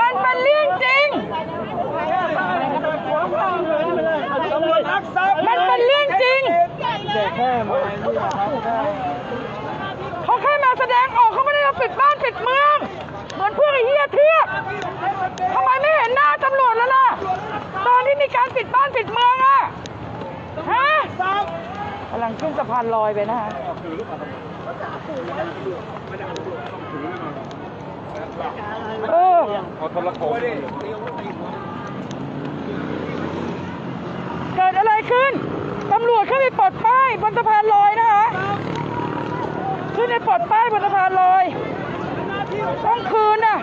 มันเป็นเรื่องจริง ตำรวจรักทรัพย์มันเป็นเรื่องจริง เขาแค่มาแสดงออกเขาไม่ได้มาปิดบ้านปิดเมือง เหมือนพวกไอ้เหี้ยเทียบทำไมไม่เห็นหน้าตำรวจแล้วล่ะ ตอนที่มีการปิดบ้านปิดเมืองอะฮะกำลังขึ้นสะพานลอยไปนะฮะ เออเอาโทรโขงเกิดอะไรขึ้น ตำรวจขึ้นไปปลดป้ายบนสะพานลอยนะคะ ขึ้นไปปลดป้ายบนสะพานลอย ต้องคืนน่ะ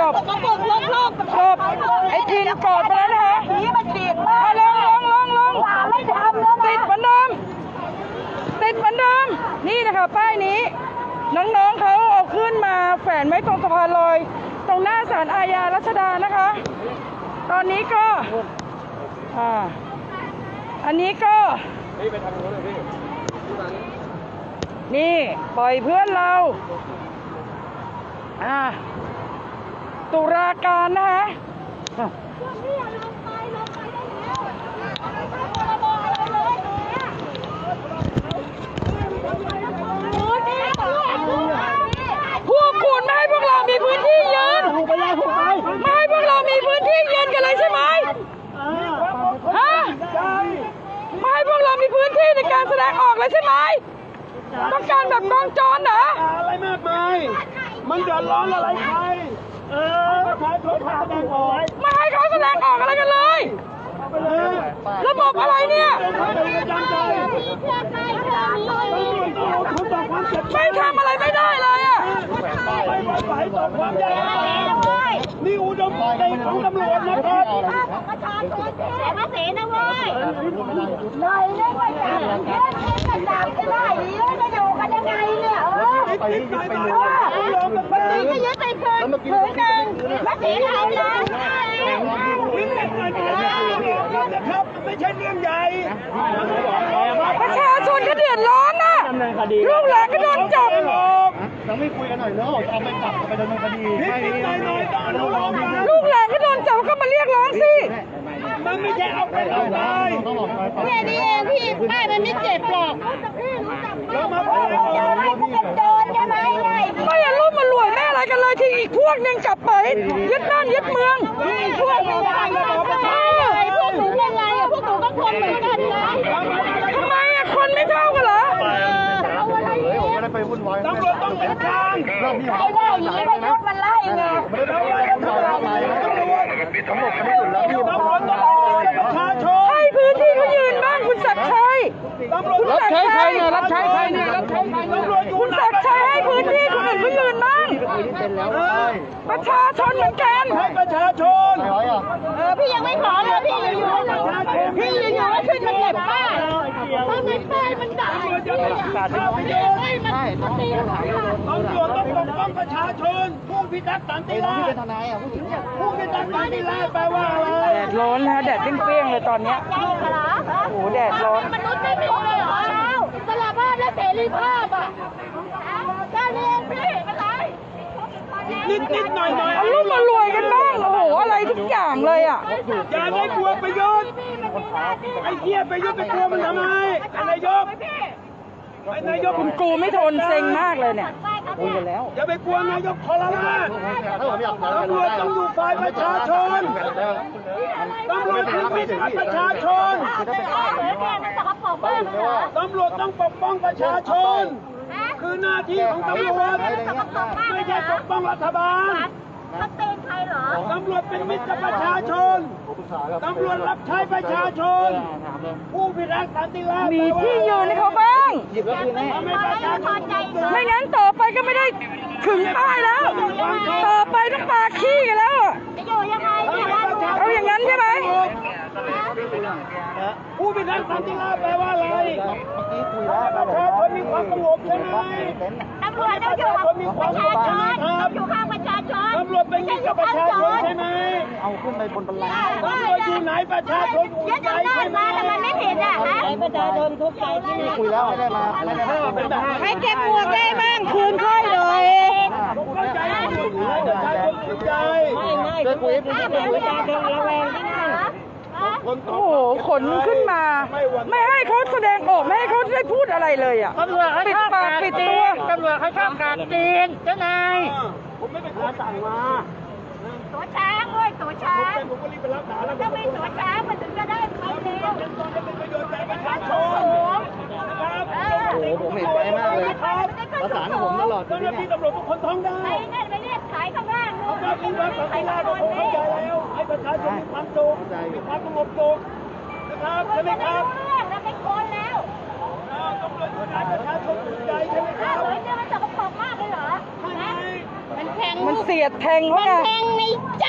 จบกระปุกลบโลกจบไอ้ทินกอดไปแล้วนะคะผีมันจีบมามาลงลงลงลงอย่าไม่ทำแล้วนะติดเหมือนเดิมติดเหมือนเดิมนี่นะคะป้ายนี้ น้องๆเขาเอา ขึ้นมาแฝนไว้ตรงสะพานลอย ตรงหน้าศาลอาญารัชดานะคะ ตอนนี้ก็อ่าอันนี้ก็นี่ไปทางโน้นเลยพี่นี่ปล่อยเพื่อนเราอ่าตุลาการนะคะอะพวกคุณไม่ให้พวกเรามีพื้นที่ยืน ไปยาถูกไป ไม่ให้พวกเรามีพื้นที่ยืนกันเลยใช่ไหมฮะไม่ให้พวกเรามีพื้นที่ในการแสดงออก เลยใช่ไหมต้องการแบบกองโจรเหรออะไรมากมายมันเดือดร้อนอะไรใครเออประชาชนเขาแสดงออกไม่ให้เขาแสดงออกอะไรกันเลยไปเลยระบบอะไรเนี่ยเขาเป็นประจำใจคุณต่อความเจ็บไม่ทำอะไรไม่ได้เลยอะไปวัดไหลต่อความยากลำบากนี่อุดมใจของตำรวจนะครับประชาชนเสียภาษีนะเว้ยหน่อยนึกว่าจับแค่ นี้ก็จับก็ได้ดีแล้วจะอยู่กันยังไงเนี่ยเออไปไปไปเลยภาษีก็ยึดไปคืนคืนหนึ่งภาษีเรานะนิดหน่อยหน่อยนะครับไม่ใช่เรื่องใหญ่ประชาชนก็เดือดร้อนนะลูกหลานก็โดนจับเราไม่คุยกันหน่อยเนาะเอาไปจับไปดำเนินคดีนิดหน่อยหน่อยต้องอนุโลมนะลูกหลานก็โดนจับก็มาเรียกร้องสิ มันไม่ใช่เอาไปเอาตายแค่นี้เองพี่ป้ายมันไม่เจ็บหรอกเรามาพูดกันโจรให้มันโจรใช่ไหมไงไม่อารมณ์มันรวยแม่อะไรกันเลยที่อีกพวกหนึ่งกลับไปยึดบ้านยึดเมืองช่วยไม่ได้นะบอกไม่ได้พวกหนูยังไงอะพวกหนูก็คนเหมือนกันนะทำไมอะคนไม่เท่ากันเหรอเอาอะไรเนี่ยตำรวจต้องเป็นกลางไอ้ว่าอย่างนี้ไม่ยุดมันไล่ไงตำรวจต้องเป็นตำรวจต้องเป็นประชาชน ให้พื้นที่เขายืนบ้างคุณศักดิ์ชัย ตำรวจคุณศักดิ์ชัยเนี่ยรับใช้ใครเนี่ยรับใช้ใครตำรวจอยู่คุณศักดิ์ชัยให้พื้นที่คนอื่นเขายืนบ้างประชาชนเหมือนกันให้ประชาชนเออพี่ยังไม่ขอเลยพี่อยู่อยู่พี่อยู่อยู่แล้วขึ้นมาเก็บป้ายถ้าไม่ป้ายมันด่าพี่อะไม่มันมันตีหายตำรวจต้องปกป้องประชาชนผู้พิทักษ์สันติราษฎร์ผู้พิทักษ์สันติราษฎร์แปลว่าอะไรแดดร้อนนะแดดเปรี้ยงๆเลยตอนเนี้ยใจเหรอ โอ้โหแดดร้อน มนุษย์ไม่มีเลยเหรอสารภาพและเสรีภาพอะแค่นี้เองพี่เป็นไรนิดนิดหน่อยหน่อยเอาลูกมารวยกันบ้างโอ้โหอะไรทุกอย่างเลยอะอย่าได้กลัวประยุทธ์ไอ้เหี้ยประยุทธ์ไปกลัวมันทำไมไอ้นายกไอ้นายกคุณกูไม่ทนเซ็งมากเลยเนี่ย อย่าไปกลัวนายกคอร์ราชตำรวจต้องอยู่ฝ่ายประชาชนตำรวจต้องเป็นประชาชนตำรวจต้องปกป้องประชาชน คือหน้าที่ของตำรวจไม่ใช่ปกป้องรัฐบาลเขาเตือนใครเหรอ ตำรวจเป็นมิตรกับประชาชน ตำรวจรับใช้ประชาชน ผู้พิทักษ์สันติราษฎร์มีที่ยืนให้เขาบ้าง ทำให้ประชาชนไม่งั้นต่อไปก็ไม่ได้ถึงป้ายแล้ว ต่อไปต้องปาขี้กันแล้วอะจะอยู่ยังไงเนี่ยเอาอย่างนั้นใช่ไหมเผู้พิทักษ์สันติราษฎร์แปลว่าอะไรประชาชนมีความสงบใช่ไหมตำรวจต้องอยู่กับประชาชนต้องอยู่ข้างประ ชาชนตำรวจเป็นมิตรกับประชาชนใช่ไหมเอาขึ้นไปบนบันไดตำรวจอยู่ไหนประชาชนอุ่นยึดใจอำนาใช่จไหมมาทำไมไม่ผิดอะฮะประชาชนทุกใจที่นี่คุยแล้วไม่ได้มาไม่ได้มาเป็นแบบให้เก็บหมวกได้บ้างคืนค่อยเลยเข้าใจอยู่ประชาชนอุ่นใจเดินคุยถ้าเป็นประชาชนระแวงที่นั่นคนตโอ้โห ขนขึ้นมา ไม่ให้เขาแสดงออก ไม่ให้เขาได้พูดอะไรเลยอะตำรวจเขาปิดชอบปากปิดตัวตำรวจเขาชอบกราดตีนเจ้านายผมไม่เป็น คนสั่งมาตัวช้างด้วยตัวช้างผมก็รีบไปรับสารแล้วถ้าไม่ตัวช้างมันถึงจะได้ไปเร็วเป็นประโยชน์แก่ประชาชโอ้นโหนะครับเอโอ้โหผมเห็นใจมากเลยประสานกับผมตลอดเจ้าหน้าที่ตำรวจทุกคนท้องได้ไปเนี่ยไปเรียกขายข้างล่างนู่นการไปที่รักสันขาติยราข้าษงฎร์บผมนเข้านี่ใจแล้วให้ประชาชนมีความสุขมีความสงบสุขนะครับคุใช่ณไหมจะคไม่รับรู้เรื่องแล้วเป็นคนแล้วตำรวจอยู่ไหนประชาชนอุ่นใจใช่ไหมคถ้ารับ เสียดแทงเขาไงแทงในใจ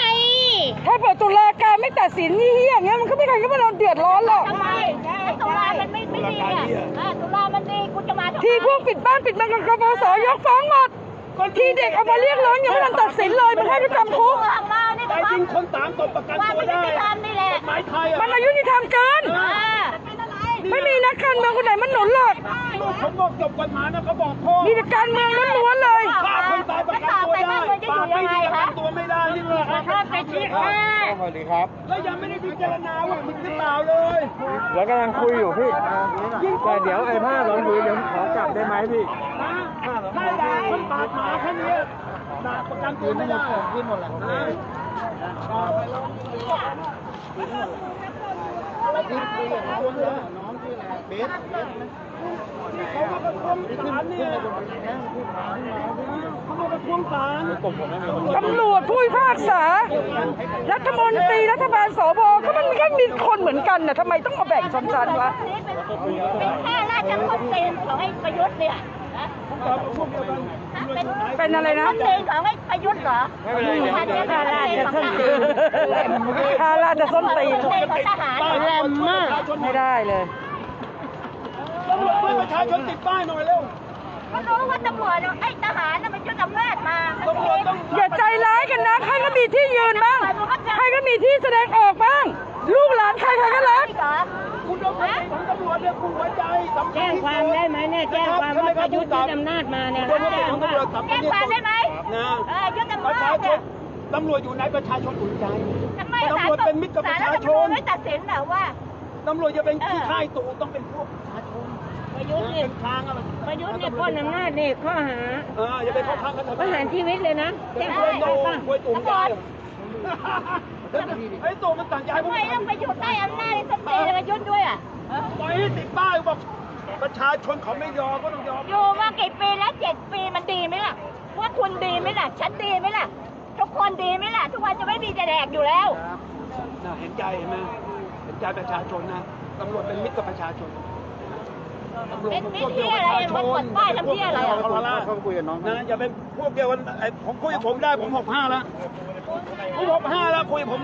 ถ้าเปิดตุลาการไม่ตัดสินนี่เฮี้ยอย่างเงี้ยมันก็ไม่ใครก็มาเราเดือดร้อนหรอกทำไมไอ้ตุลามันไม่ไม่ดีอะอ่าตุลามันดีกูจะมาทำไมที่พวกปิดบ้านปิดเมืองกับกบสยกฟ้องหมดที่เด็กเอามาเรียกร้องยังไม่ทันตัดสินเลยมันให้ไปจำคุกของเรานี่ไปก็ยิงคนตามตบประกันว่าตัวไม่ได้ยุติธรรมนี่แหละกฎหมายไทยอะมันอายุนิธรรมเกิน อ่า ไม่มีนักการเมืองคนไหนมันหนุนหรอกลูก ผมบอกจบกฎหมายนะเขาบอกพ่อมีแต่การเมืองล้วนๆเลยฆ่าคนตายประกันตัวได้ปากไม่ดีประกันตัวไม่ได้นี่เลยครับชอบไปชี้แค่สวัสดีครับ แล้วยังไม่ได้พิจารณาว่าผิดหรือเปล่าเลย แล้วกำลังคุยอยู่พี่แต่เดี๋ยวไอ้ผ้าลองคุยเดี๋ยวขอกลับได้ไหมพี่ไม่ได้คนปาดหมาแค่นี้ด่าประกันตัวไม่ได้ขึ้นหมดแล้วที่คุยกับคนแล้วน้องชื่ออะไรเบส เขามาประท้วงศาลเนี่ยเขามาประท้วงศาลตำรวจผู้พิพากษา รัฐมนตรีรัฐบาลสบก็มันก็มีคนเหมือนกันน่ะทำไมต้องมาแบ่งชั้นๆวะนี่เป็นเป็นแค่ราชคนเตนของไอ้ประยุทธ์เนี่ยนะพวกเดียวกันเป็นเป็นอะไรนะคนเตนของไอ้ประยุทธ์เหรอไม่เป็นไรเดี๋ยวข้าราชส้นตีนคาราจะส้นตีนคนเตนของทหารแรงมากไม่ได้เลยตำรวจ ช่วยประชาชนติดป้ายหน่อยเร็วก็รู้ว่าตำรวจไอ้ทหารน่ะมันยึดอำนาจมาตำรวจต้องอย่าใจร้ายกันนะใครก็มีที่ยืนบ้างใครก็มีที่แสดงออกบ้าง ลูกหลานใครใครก็รักเหรอคุณต้องเป็นของตำรวจเนี่ยคุณหัวใจสำคัญแจ้งความได้ไหมเนี่ยแจ้งความว่าประยุทธ์ยึดอำนาจมาเนี่ยคุณแจ้เป็นงของว่าตำรวจสำคัแจ้ญงความได้ไหมนะเออยึดอำประนาชาจชเนี่นยตำรวจอยู่ไหนประชาชนอุ่นใจทำไมตำรวจเป็นมิตรกับประชาชนไม่ตัดสินเหรอว่าตำรวจจะเป็นขี้ข้ายตูต้องเป็นพวก ประชาชนประยุทธ์เนี่ยเป็นทางอะไรประยุทธ์เนี่ยปล้นอำนาจเนี่ยข้อหาเอออย่าไปเข้าข้างกันประหารชีวิตเลยนะแจ้งคความวยโตได้ป่ะควยตุ่มยายไอ้ตัวมันต่างยายพวกทำไมต้องไปอยู่ใต้อำนาจไอ้สนตีประยุทธ์ด้วยอะปล่อยให้ติดป้ายบอกประชาชนเขาไม่ยอมก็ต้องยอมอยู่มากี่ปีแล้วเจ็ดปีมันดีไหมล่ะว่าคุณดีไหมล่ะฉันดีไหมล่ะทุกคนดีไหมล่ะ ทุกวันจะไม่มีจะแดกอยู่แล้วน่าเห็นใจเห็นไหมเห็นใจประชาชนนะตำรวจเป็นมิตรกับประชาชน ตำรวจเป็นมิตรที่อะไรมากดป้ายทำที่อะไรอะเขาละเขาคุยกับน้องนะอย่าเป็นพวกเดียวกันไอ้ผมคุยกับผมได้ผมหกห้าแล้วผมหกห้าแล้วคุยกับผม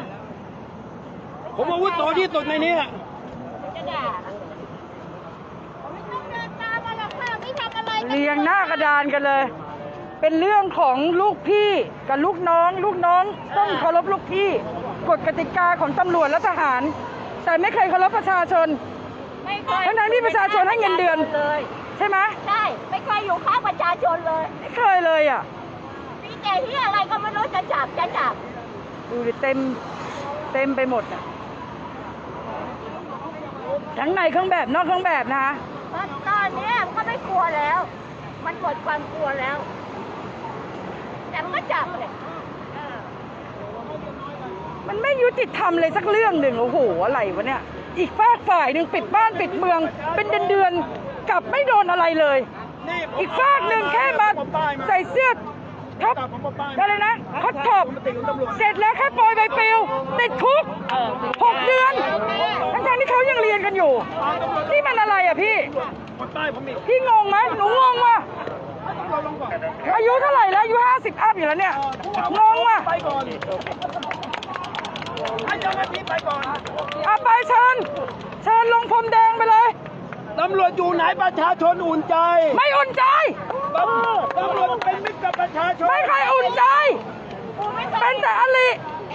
ผมอาวุโสที่สุดในนี้จะด่าไม่ต้องเดินตามมาหรอกค่ะไม่ทำอะไรเรียงหน้ากระดานกันเลย เป็นเรื่องของลูกพี่กับลูกน้อง ลูกน้องต้องเคารพลูกพี่ กฎกติกาของตำรวจและทหาร แต่ไม่เคยเคารพประชาชน ไม่เคยทั้งๆที่ประชาชนให้เงินเดือน เลยใช่ไหมใช่ไม่เคยอยู่ข้างประชาชนเลยไม่เคยเลยอะมีแต่ที่อะไรก็ไม่รู้จะจับจะจับดูดิเต็มเต็มไปหมดอะทั้งในเครื่องแบบนอกเครื่องแบบนะคะเพราะตอนเนี้ยมันก็ไม่กลัวแล้ว มันหมดความกลัวแล้ว แต่มันก็จับเลยเออมันไม่ยุติธรรมเลยสักเรื่องหนึ่งโอ้โหอะไรวะเนี่ย อีกฝากฝ่ายหนึ่งปิดบ้านปิดเมือง เป็นเดือนเดือนๆกลับไม่โดนอะไรเลย อีกฝากหนึ่งแค่มาใส่เสื้อท็อปผมมาป้ายอะไรนะคอตท็อปผมมาติดกับเสร็จแล้วแค่ปล่อยใบปลิวติดคุกหกเดือน ทั้งๆที่เขายังเรียนกันอยู่ นี่มันอะไรอะพี่ พี่งงไหมหนูงงว่ะอายุเท่าไหร่แล้วอายุห้าสิบอัพอยู่แล้วเนี่ย งงว่ะ ให้เจ้าหน้าที่ไปก่อนเอาไปเชิญเชิญลงพรมแดงไปเลย ตำรวจอยู่ไหนประชาชนอุ่นใจไม่อุ่นใจ ตำตำรวจเป็นมิตรกับประชาชนไม่ใครอุ่นใจ เป็นแต่อลิ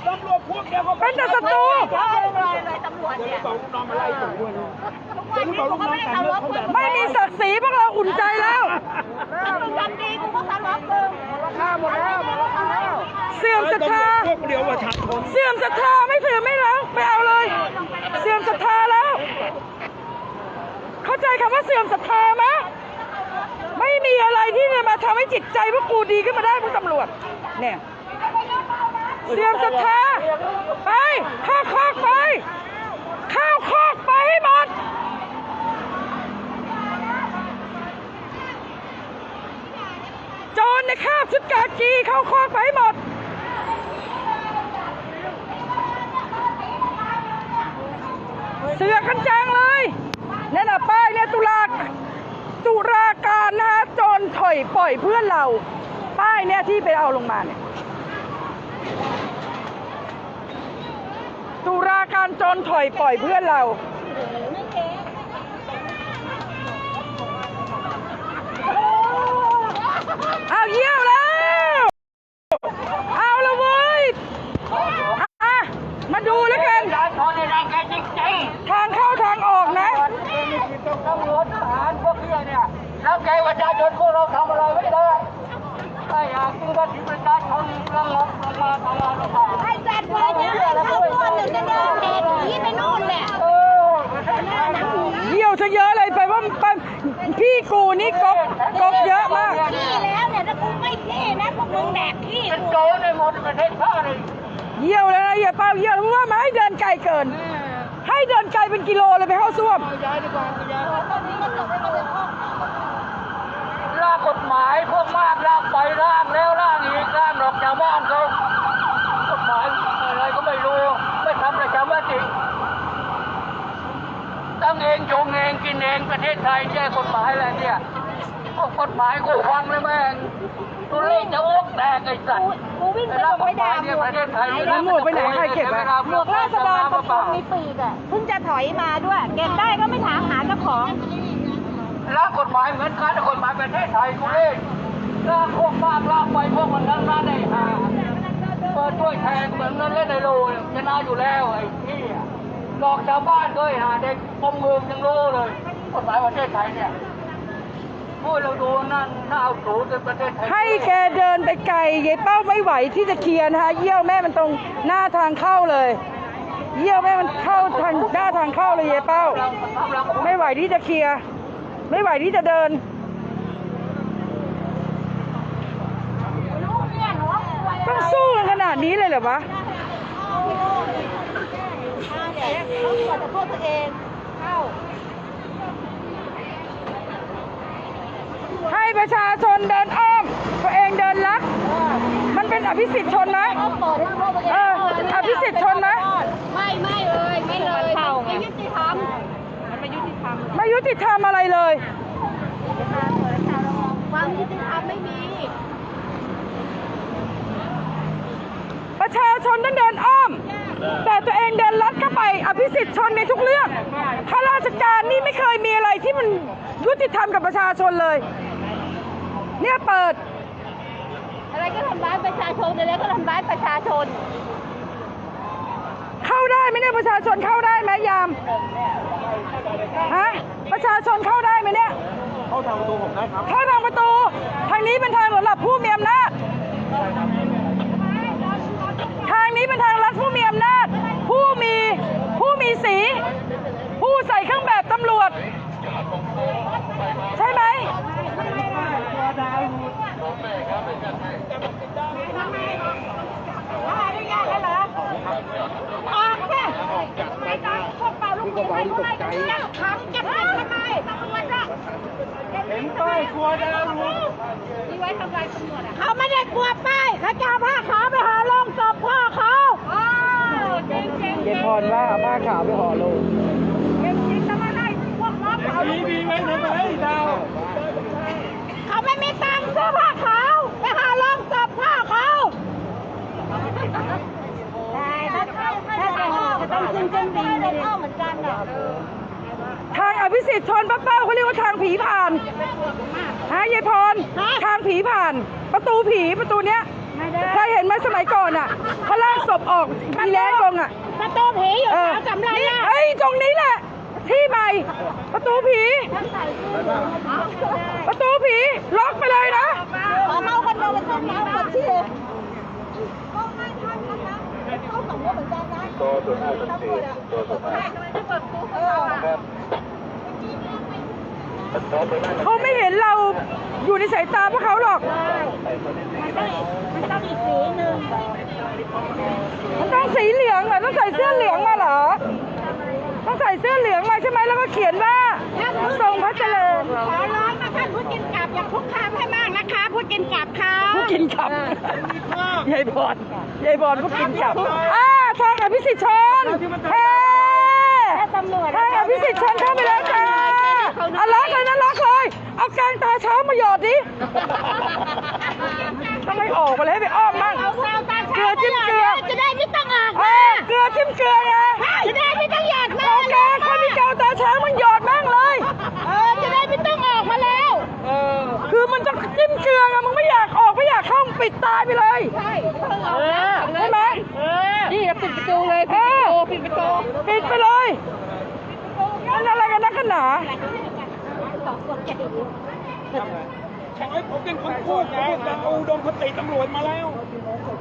ตำรวจพวกเดียวกับเป็นแต่ศัตรูบอกลูกน้องมาไล่ส่งด้วยนะเดี๋ยวนี้บอกลูกน้องแต่งเรื่องเขาแบบไม่มีศักดิ์ศรีพวกเราอุ่นใจแล้วเสื่อม ศรัทธาพวกเดียวประชาชนเสื่อมศรัทธาไม่ถือไม่แล้วไม่เอาเลย เสื่อมศรัทธาแล้ว เข้าใจคำว่าเสื่อมศรัทธาไหมไม่มีอะไรที่จะมาทำให้จิตใจพวกกูดีขึ้นมาได้พวกตำรวจ เนี่ยเสื่อมศรัทธาไปเข้าคอกไปเข้าคอกไปให้หมดโจรในคาบชุดกากีเข้าคอกไปให้หมด เสือกันจังเลยนั่นน่ะป้ายเนี่ยตุลาตุลาการนะฮะจรถอยปล่อยเพื่อนเรา ป้ายเนี่ยที่ไปเอาลงมาเนี่ยตุลาการจรถอยปล่อยเพื่อนเราเอาเยี่ยวแล้ว เอาละเว้ยอะมาดูแล้วกัน ทางเข้าทางออกนะตำรวจทหารพวกเนี้ยเนี่ยแล้วแกประชาชนพวกเราทำอะไรไม่ได้ถ้าอยากกินก็ที่ประชาชนลงมาลงมาทำงานลงมาไอ้จัดเลยเนี่ยให้เข้าตัวหนึ่งจะเดินแหกหนีไปนู่นแหละเออเยี่ยวซะเยอะเลยไปว่าไปพี่กูนี่กบกบเยอะมาก ขี้แล้วเนี่ยถ้ากูไม่ขี้นะพวกมึงแดกขี้เป็นกูโจรในหมดประเทศชาติเลย เยี่ยวแล้วนะอย่าเป้าเยี่ยวเพราะว่ามาให้เดินไกลเกิน ให้เดินไกลเป็นกิโลเลยไปเข้าส้วมร่างกฎหมายพวกมากร่างไปร่างแล้วร่างอีกร่างดอกชาวบ้านเขากฎหมายอะไรก็ไม่รู้ไม่ทำประชามติตั้งเองชงเองกินเองประเทศไทยแย่กฎหมายอะไรเนี่ยพวกกฎหมายกูฟังเลยแม่ง ตัวเลขจะอ้วกแตกไอ้สัตว์กูวิ่งไปบอกไปด่าหมวกประเทศไทยแล้วหมวกไปไหนใครเก็บอะหมวกราษฎรตะกงมีปีกอะเพิ่งจะถอยมาด้วย เก็บได้ก็ไม่ถามหาเจ้าของร่างกฎหมายเหมือนกันแต่กฎหมายประเทศไทยกูเล่นร่างพวกมากร่างไปพวกมันทั้งนั้นไอ้ห่าเปิดช่วยแทงเหมือนนั้นเล่นในโลชนะอยู่แล้วไอ้ที่หลอกชาวบ้านด้วยหาเด็กปมมือยังรู้เลยกฎหมายประเทศไทยเนี่ย พูดเราดูนั่นน่าเอาสูในประเทศไทยให้แกเดินไปไกลยายเป้าไม่ไหวที่จะเคลียร์นะคะเยี่ยวแม่มันตรงหน้าทางเข้าเลย เยี่ยวแม่มันเข้าทางหน้าทางเข้าเลยยายเป้า ไม่ไหวที่จะเคลียร์ไม่ไหวที่จะเดินต้องสู้กันขนาดนี้เลยเหรอวะเขาขอโทษตัวเองเข้า ให้ ประชาชนเดินอ้อม ตัวเองเดินลัก มันเป็นอภิสิทธิ์ชนไหมเขาเปิดให้โทษตัวเองเอออภิสิทธิ์ชนไหมไม่ไม่เลยไม่เลยไม่ยุติธรรมไม่ยุติธรรมอะไรเลยความยุติธรรมไม่มี ประชาชนต้องเดินอ้อม แต่ตัวเองเดินลัดเข้าไป อภิสิทธิ์ชนในทุกเรื่องข้าราชการนี่ไม่เคยมีอะไรที่มันยุติธรรมกับประชาชนเลย เนี่ยเปิด อะไรก็ทำร้ายประชาชนอะไรก็ทำร้ายประชาชน เข้าได้ไหมเนี่ยประชาชนเข้าได้ไหมยามฮะประชาชนเข้าได้ไหมเนี่ย เข้าทางประตูผมได้ครับ เข้าทางประตู ทางนี้เป็นทางสำหรับผู้มีอำนาจทางนี้เป็นทางรัฐผู้มีอำนาจ ผู้มีผู้มีสี ผู้ใส่เครื่องแบบตำรวจ ใช่ไหม เป่าลูกปืนใครก็ไม่ได้เรื่องขังจับได้ทำไมตำรวจอะเห็นป้ายกลัวดาวรู้นี่ไว้ทำลายตำรวเขาไม่ได้กลัวป้ายเขาจะเอาผ้าขาวไปหาลงศพพ่อเขาอ๋อจริงจริงเยพรว่าเอาผ้าขาวไปห่อโลงจริงจริงทำไมได้พวกน้องเป่าลูมีกปืมีไว้ทำไมดาว ไม่มีตังค์ซื้อผ้าขาวไปหาลงศพพ่อเขาได้ถ้าถ้าจะห่อก็ต้องขึ้นเครื่องบินไปเลยทางอภิสิทธิ์ชนป้าเป้าเขาเรียกว่าทางผีผ่านฮะยายพรทางผีผ่าน ประตูผีประตูเนี้ยเคยเห็นไหมสมัยก่อนอะเขาลากศพออกมีแรงลงอะประตูผีอยู่เออแถวสำไรอะเฮ้ยตรงนี้แหละที่ใหม่ ประตูผี ประตูผี ล็อกไปเลยนะ ขอเมาคนเดียวเป็นต้นน้ำคนที่เลยเข้าสองคนเหมือนกันนะตัวตัวห้าตัวสี่ตัวตัวห้าทำไมไม่เปิดประตูเขาอะเขาไม่เห็นเราอยู่ในสายตาพวกเขาหรอก มันต้องอีกสีหนึ่งมันต้องสีเหลืองเหรอต้องใส่เสื้อเหลืองมาเหรอ ต้องใส่เสื้อเหลืองมาใช่ไหมแล้วก็เขียนว่า ทรงพระเจริญ ขอร้องนะท่านผู้กินกลับอย่าคุกคามให้มากนะคะ ผู้กินกลับค่ะผู้กินขับยายบอลยายบอลผู้กินขับอ่าทางอภิสิทธิ์ชนเฮ้ตำรวจทางอภิสิทธิ์ชนเข้าไปแล้วจ้าอะล็อกเลยนะล็อกเลยเอากลางตาเช้ามาหยอดดิต้องให้ออกมาเลยให้ไปอ้อมมั่งเอาเอาตาเกลือจิ้มเกลือจะได้ไม่ต้องออกเออเกลือจิ้มเกลือ ปิดตายไปเลยใช่ต้องออกใช่ไหมนี่ปิดประตูเลยเออปิดประตูปิดไปเลยมันอะไรกันนักกันหนาขอให้ผมเป็นคนพูดนะแต่อุดมคติตำรวจมาแล้ว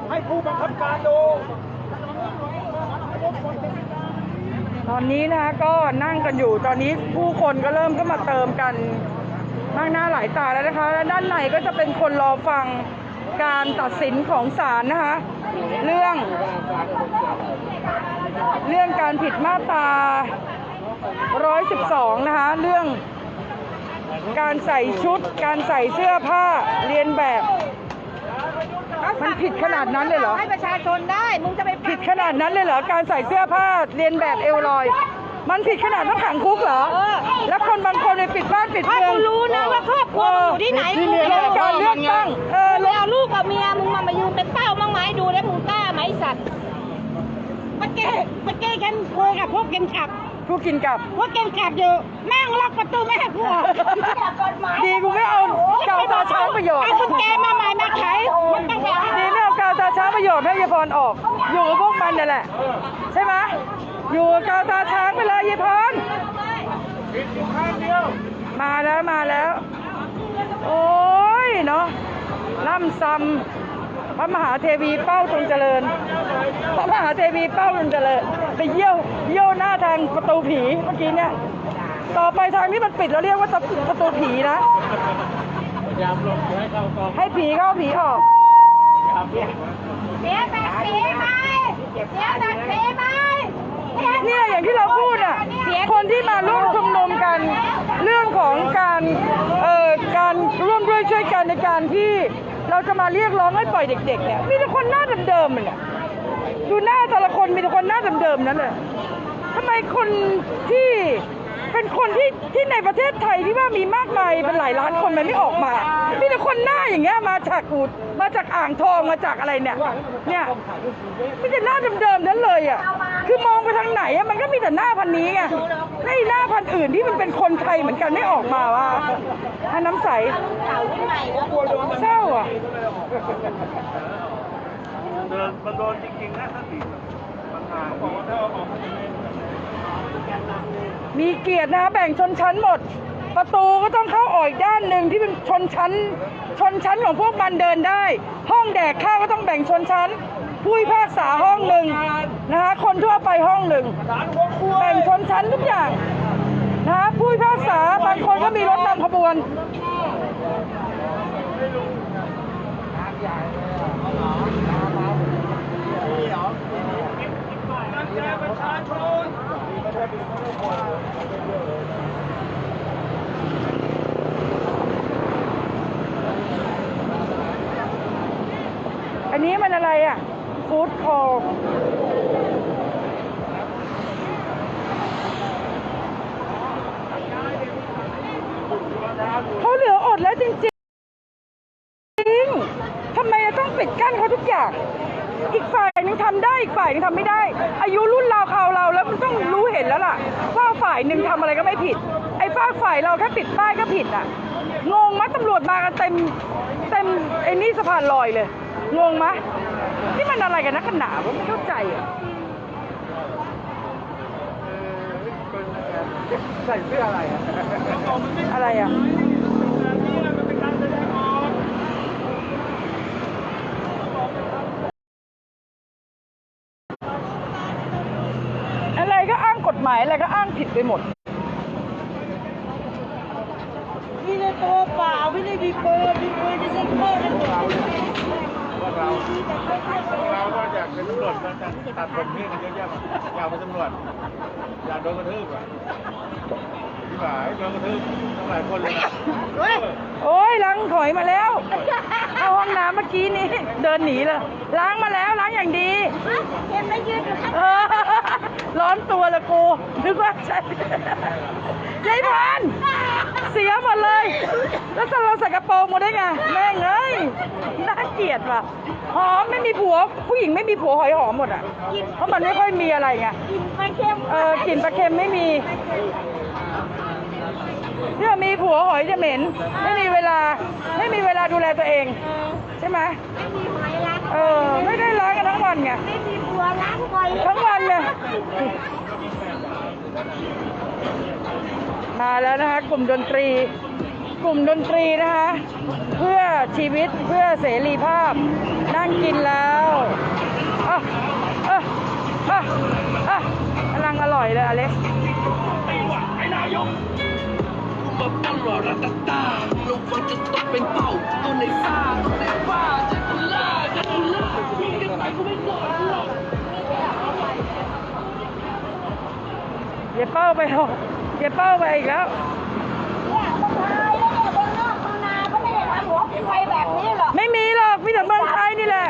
ให้ผู้บังคับการดูตอนนี้นะคะก็นั่งกันอยู่ตอนนี้ผู้คนก็เริ่มก็มาเติมกันมากหน้าหลายตาแล้วนะคะ และด้านในก็จะเป็นคนรอฟัง การตัดสินของศาลนะคะ เรื่อง เรื่องการผิดมาตรา112 นะคะ เรื่องการใส่ชุด การใส่เสื้อผ้าเรียนแบบ มันผิดขนาดนั้นเลยเหรอ ให้ประชาชนได้ มึงจะไปผิดขนาดนั้นเลยเหรอ การใส่เสื้อผ้าเรียนแบบเอวลอย มันผิดขนาดต้องขังคุกเหรอ แล้วคนบางคนเนี่ยปิดบ้านปิดถ้าเมืองกูรู้นะว่าครอบครัวมึงอยู่ที่ไหนกูลงการเลือกตั้งเออไปเอาลูกกับเมียมึงมามายืนเป็นเป้ามั่งไหมดูแล้วมึงกล้าไหมไอ้สัตว์เมื่อกี้เมื่อกี้ฉันคุยกับพวกเกมขับ ผู้กินกับ พวกเกมขับอยู่แม่งล็อกประตูไม่ให้กูออกดีกูไม่เอากาวตาช้างประโยชน์ เอากุญแจมาใหม่มาไขมันต้องไปเอาดีไม่เอากาวตาช้างประโยชน์ให้ยายพรออก อยู่กับพวกมันนั่นแหละ ใช่ไหม อยู่กับกาตาช้างไปเลยยายพรมาแล้วมาแล้ว โอ้ยเนาะล่ำซำพระมหาเทวีเป้าจงเจริญ พระมหาเทวีเป้าจงเจริญไปเยี่ยวเยี่ยวหน้าทางประตูผีเมื่อกี้เนี่ย ต่อไปทางที่มันปิดเราเรียกว่าประตูผีนะให้ผีเข้าผีออกเสียแบบเสีไหมเสียแบบเสีไหม เนี่ยอย่างที่เราพูดอะ คนที่มาร่วมชุมนุมกัน เรื่องของการเอ่อการร่วมด้วยช่วยกันในการที่เราจะมาเรียกร้องให้ปล่อยเด็กๆเนี่ยมีแต่คนหน้าเดิมๆมันเนี่ยดูหน้าแต่ละคนมีแต่คนหน้าเดิมๆนั้นเลยทำไมคนที่เป็นคนที่ที่ในประเทศไทยที่ว่ามีมากมายเป็นหลายล้านคนมันไม่ออกมา มีแต่คนหน้าอย่างเงี้ยมาจากกูดมาจากอ่างทองมาจากอะไรเนี่ย เนี่ยไม่ใช่หน้าเดิมๆนั้นเลยอะ คือมองไปทางไหนอะมันก็มีแต่หน้าพันนี้ไงไอ้หน้าพันอื่นที่มันเป็นคนไทยเหมือนกันไม่ออกมาว่าถ้าน้ำใสเศร้าอะมันโดนจริงๆนะถ้าติมันหาบอกว่าถ้าออกมามีเกียรตินะแบ่งชนชั้นหมด ประตูก็ต้องเข้าออกอีกด้านหนึ่งที่เป็นชนชั้น ชนชั้นของพวกมันเดินได้ ห้องแดกข้าวก็ต้องแบ่งชนชั้น ผู้พิพากษาห้องหนึ่งนะคะคนทั่วไปห้องหนึ่งแบ่งชนชั้นทุกอย่างนะคะผู้พิพากษาบางคนก็มีรถนำขบวนประชาชนอันนี้มันอะไรอะ ฟู้ดคอลเขาเหลืออดแล้วจริงๆจริงทำไมจะต้องปิดกั้นเขาทุกอย่าง อีกฝ่ายหนึงทำได้ อีกฝ่ายหนึงทำไม่ได้ อายุรุ่นราวคราวเราแล้วมันต้องรู้เห็นแล้วล่ะ ว่าฝ่ายหนึ่งทำอะไรก็ไม่ผิด ไอ้ฝ้ากฝ่ายเราแค่ติดป้ายก็ผิดอะ งงไหมตำรวจมากันเต็มเต็มไอ้นี่สะพานลอยเลย งงไหม นี่มันอะไรกันนักกันหนาวะไม่เข้าใจอะใส่เสื้ออะไรอะอะไรอะอะไรก็อ้างกฎหมายอะไรก็อ้างผิดไปหมดพี่ในตัวเปล่าพี่ในมีปืนมีปืนจะเซ็นเตอร์กันห มดพวกเราเราก็อยากเป็นตำรวจเหมือนกันตัดผมนี่กันเยอะแยะอยากเป็นตำรวจอยากโดนกระทืบอะที่หมายโดนกระทืบตั้งหลายคนเลยนะโอ้ยล้างถอยมาแล้วเข้าห้องน้ำเมื่อกี้นี้เดินหนีเลยล้างมาแล้วล้างอย่างดีเห็นไหมยืนอยู่ข้างเออร้อนตัวละกูนึกว่าใช่ ยายพันธุ์เสียหมดเลย แล้วจะเราใส่กระโปรงมาได้ไง แม่งเอ้ยน่าเกลียดว่ะหอมไม่มีผัว ผู้หญิงไม่มีผัวหอยหอมหมดอะ เพราะมันไม่ค่อยมีอะไรไงกินไปเค็มเออกลิ่นปลาเค็มไม่มีเนี่ยมีผัวหอยจะเหม็น ไม่มีเวลา ไม่มีเวลาดูแลตัวเอง ใช่ไหมไม่มีหอยล้างเออ ไม่ได้ล้างกันทั้งวันไง ไม่มีบัวล้างบ่อยทั้งวันเลย มาแล้วนะคะ กลุ่มดนตรี กลุ่มดนตรีนะคะ เพื่อชีวิตเพื่อเสรีภาพ นั่งกินแล้วอะอะอะอะกำลังอร่อยเลยอเล็กอย่าเป้าไปหรอกอย่าเป้าไปอีก จ๊เป้าไปอีกแล้วเนี่ยคนไทยแล้เนี่ยนอกคนนาก็ไม่ได้ทำหัวผิวไฟแบบนี้หรอก ไม่มีหรอกมีแต่เมืองไทยนี่แหละ